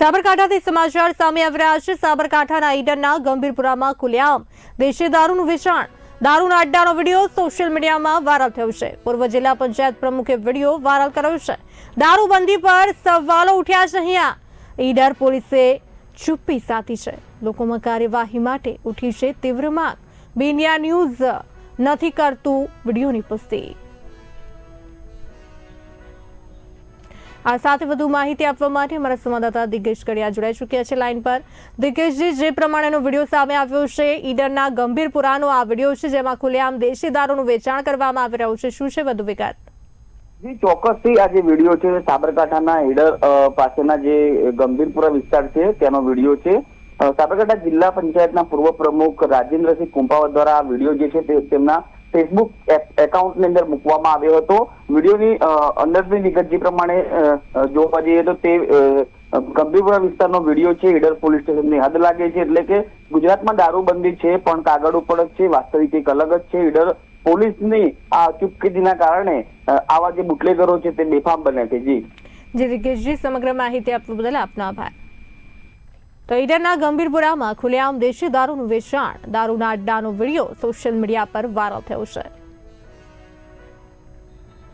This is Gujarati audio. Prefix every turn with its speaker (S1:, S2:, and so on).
S1: સાબરકાંઠાથી સમાચાર સામે આવી રહ્યા છે. સાબરકાંઠાના ઈડરના ગંભીરપુરામાં ખુલ્લેઆમ દેશી દારૂનું વેચાણ. દારૂના અડ્ડાનો વીડિયો સોશિયલ મીડિયામાં વાયરલ થયો છે. પૂર્વ જિલ્લા પંચાયત પ્રમુખે વીડિયો વાયરલ કર્યો છે. દારૂબંધી પર સવાલો ઉઠ્યા છે અહીંયા ઈડર પોલીસે ચુપ્પી સાધી છે. લોકોમાં કાર્યવાહી માટે ઉઠી છે તીવ્ર માંગ. બીનિયા ન્યૂઝ નથી કરતું વિડીયોની પુષ્ટિ. આ સાથે વધુ માહિતી આપવા માટે અમારા સંવાદદાતા દિગ્ગજ કડિયા જોડાઈ ચૂક્યા છે લાઈન પર. દિગ્ગજજી, જે પ્રમાણેનો વીડિયો સામે આવ્યો છે, ઈડરના ગંભીરપુરાનો આ વીડિયો છે, જેમાં ખુલ્લેઆમ દેશી દારૂનું વેચાણ કરવામાં આવી રહ્યું છે. શું છે વધુ વિગત?
S2: જી, ચોક્કસથી આ જે વીડિયો છે, સાબરકાંઠાના ઈડર પાસેના જે ગંભીરપુરા વિસ્તાર છે, તેનો વીડિયો છે. સાબરકાંઠા જિલ્લા પંચાયતના પૂર્વ પ્રમુખ રાજેન્દ્રસિંહ કુંભાવત દ્વારા આ વીડિયો જે છે તેમના ફેસબુક એકાઉન્ટની અંદર મૂકવામાં આવ્યો હતો. વિડીયોની અંદરની વિગત જે પ્રમાણે જોવા જઈએ તો તે ગંભીરપુરા વિસ્તારનો વીડિયો છે, ઈડર પોલીસ સ્ટેશનની હદ લાગે છે, એટલે કે ગુજરાતમાં દારૂબંધી છે, પણ કાગળ ઉપર જ છે, વાસ્તવિક એક અલગ જ છે. ઈડર પોલીસની આ ચૂપકીદીના કારણે આવા જે બુટલેગરો છે, તે બેફામ બને છે. જી.
S1: જી રિકેશજી સમગ્ર માહિતી આપવા બદલ આપનો આભાર. તો ઈડરના ગંભીરપુરામાં ખુલ્લેઆમ દેશી દારૂનું વેચાણ. દારૂના અડ્ડાનો વીડિયો સોશિયલ મીડિયા પર વાયરલ થયો છે.